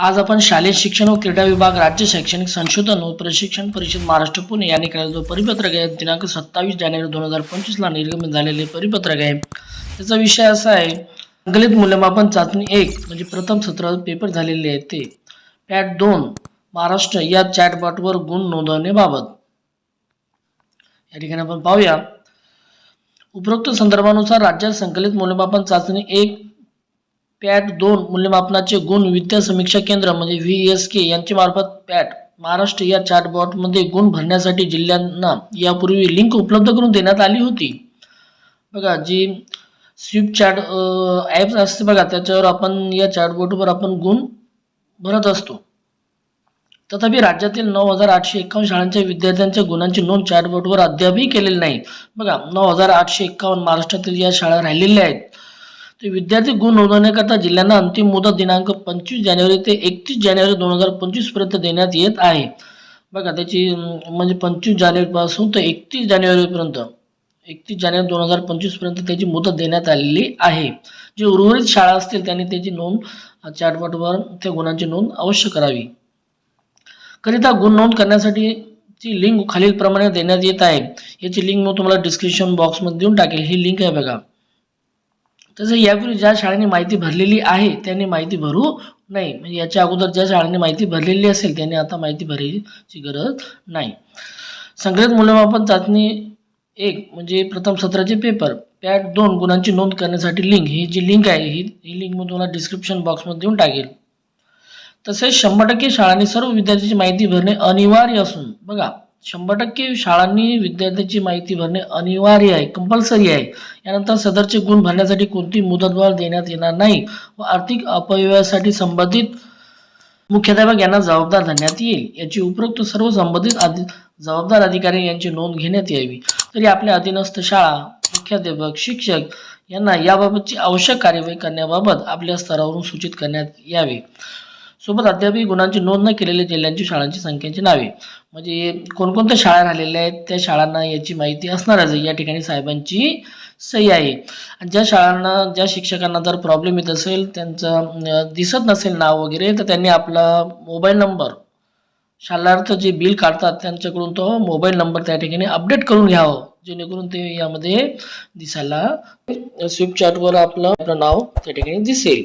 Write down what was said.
आज आपण शालेय शिक्षण व क्रीडा विभाग राज्य शैक्षणिक संशोधन व प्रशिक्षण परिषद महाराष्ट्र पुणे यांनी केलेला जो परिपत्रक आहे दिनांक सत्तावीस जानेवारी दोन हजार पंचवीसला निर्गमित झालेले परिपत्रक आहे. त्याचा विषय असा आहे संकलित मूल्यमापन चाचणी एक म्हणजे प्रथम सत्र पेपर झालेले आहे ते. पॅट दोन महाराष्ट्र या चॅटबॉटवर गुण नोंदवण्याबाबत. या ठिकाणी आपण पाहूया. उपरोक्त संदर्भानुसार राज्यात संकलित मूल्यमापन चाचणी एक पॅट दोन मूल्यमापनाचे गुण विद्या समीक्षा केंद्र म्हणजे व्ही एस के यांच्या मार्फत पॅट महाराष्ट्र या चॅटबॉटमध्ये गुण भरण्यासाठी जिल्ह्यांना यापूर्वी लिंक उपलब्ध करून देण्यात आली होती. बघा जी स्विप चॅट ॲप्स असते बघा त्याच्यावर आपण या चॅटबॉटवर आपण गुण भरत असतो. तथापि राज्यातील नऊ हजार आठशे एकावन्न शाळांच्या विद्यार्थ्यांच्या गुणांची नोंद चॅटबॉटवर अद्यापही केलेली नाही. बघा नऊ हजार आठशे एकावन्न महाराष्ट्रातील या शाळा राहिलेल्या आहेत. ते विद्यार्थी गुण नोंदवण्याकरता जिल्ह्यांना अंतिम मुदत दिनांक पंचवीस जानेवारी ते एकतीस जानेवारी दोन हजार पंचवीसपर्यंत देण्यात येत आहे. बघा त्याची म्हणजे पंचवीस जानेवारीपासून ते एकतीस जानेवारीपर्यंत एकतीस जानेवारी दोन हजार पंचवीसपर्यंत त्याची मुदत देण्यात आलेली आहे. जे उर्वरित शाळा असतील त्यांनी त्याची नोंद चॅटबॉटवर त्या गुणांची नोंद अवश्य करावी. करिता गुण नोंद करण्यासाठी ची लिंक खालीलप्रमाणे देण्यात येत आहे. याची लिंक मी तुम्हाला डिस्क्रिप्शन बॉक्समध्ये देऊन टाकेल. ही लिंक आहे बघा. तसं यापूर्वी ज्या शाळेने माहिती भरलेली आहे त्यांनी माहिती भरू नाही म्हणजे याच्या अगोदर ज्या शाळांनी माहिती भरलेली असेल त्यांनी आता माहिती भरायची गरज नाही. संग्रहित मूल्यमापन चाचणी एक म्हणजे प्रथम सत्राचे पेपर पॅट दोन गुणांची नोंद करण्यासाठी लिंक ही जी लिंक आहे ही ही लिंक मी तुम्हाला डिस्क्रिप्शन बॉक्समध्ये देऊन टाकेल. तसेच शंभर टक्के शाळांनी सर्व विद्यार्थ्यांची माहिती भरणे अनिवार्य असून बघा शंभर टक्के शाळांनी विद्यार्थ्याची माहिती भरणे अनिवार्य आहे कंपल्सरी आहे. यानंतर सदरचे गुण भरण्यासाठी कोणती मुदतवाढ देण्यात येणार नाही व आर्थिक अपव्ययासाठी संबंधित मुख्याध्यापक यांना जबाबदार धरण्यात येईल. याची उपरोक्त सर्व संबंधित जबाबदार अधिकारी यांची नोंद घेण्यात यावी. तरी आपल्या अधीनस्थ शाळा मुख्याध्यापक शिक्षक यांना याबाबतची आवश्यक कार्यवाही करण्याबाबत आपल्या स्तरावरून सूचित करण्यात यावे. सोबत अद्यापही गुणांची नोंद न केलेल्या जिल्ह्यांची शाळांची संख्येची नावे. म्हणजे कोणकोणत्या शाळा राहिलेल्या आहेत त्या शाळांना याची माहिती असणारच या ठिकाणी साहेबांची सही आहे. आणि ज्या शाळांना ज्या शिक्षकांना जर प्रॉब्लेम येत असेल त्यांचं दिसत नसेल नाव वगैरे तर त्यांनी आपला मोबाईल नंबर शालार्थ जे बिल काढतात त्यांच्याकडून तो मोबाईल नंबर त्या ठिकाणी अपडेट करून घ्यावं. जेणेकरून ते यामध्ये दिसायला स्विप चॅटवर आपलं आपलं नाव त्या ठिकाणी दिसेल.